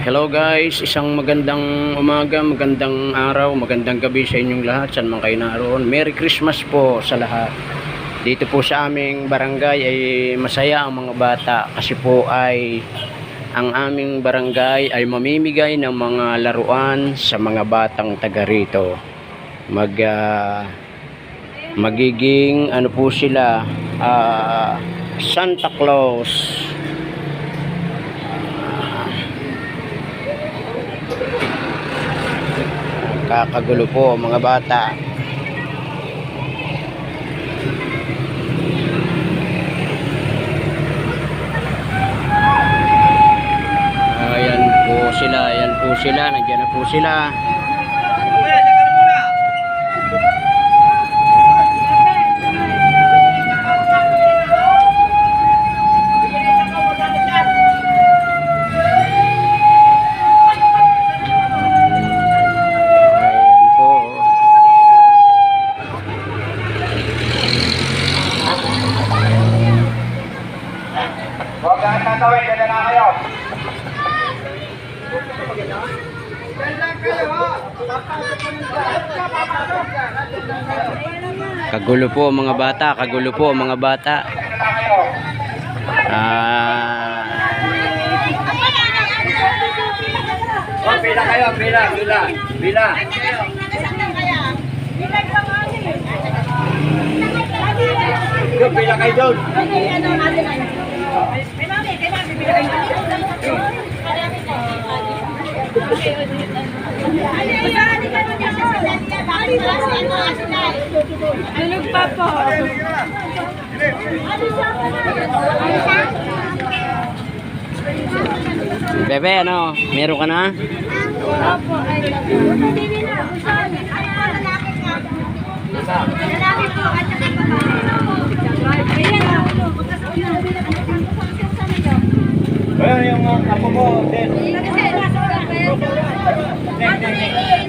Hello guys, isang magandang umaga, magandang araw, magandang gabi sa inyong lahat, saan man kayo naroon. Merry Christmas po sa lahat. Dito po sa aming barangay ay masaya ang mga bata kasi po ay ang aming barangay ay mamimigay ng mga laruan sa mga batang taga rito. Mag ah, magiging ano po sila ah, Santa Claus. Kakagulo po mga bata. Ayan po sila, ayan po sila, nandiyan na po sila. Tatawid, dala na kayo. Kagulo po mga bata, kagulo po mga bata. Ah, Oh, pila kayo, pila, pila, pila. Pila kayo doon. Tulog pa po. bebe ano, meron ka na? Opo, ay. Lalaki po at saka babae. Ayan o. Ayun yung uh, apo ko, din. Meron ka na? Siya na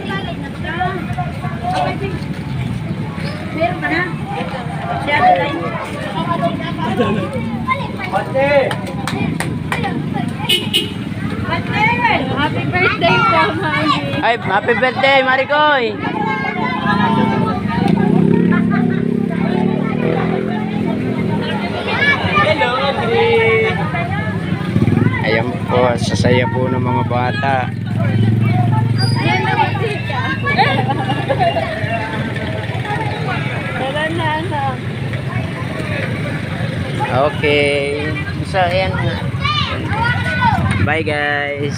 Pati. Happy birthday po, Mami. Ay, happy birthday, Maricoy! Hello, Adri. Ayan po, sasaya po ng mga bata. Yan na matika. Okay. So, ayan nga. Bye guys.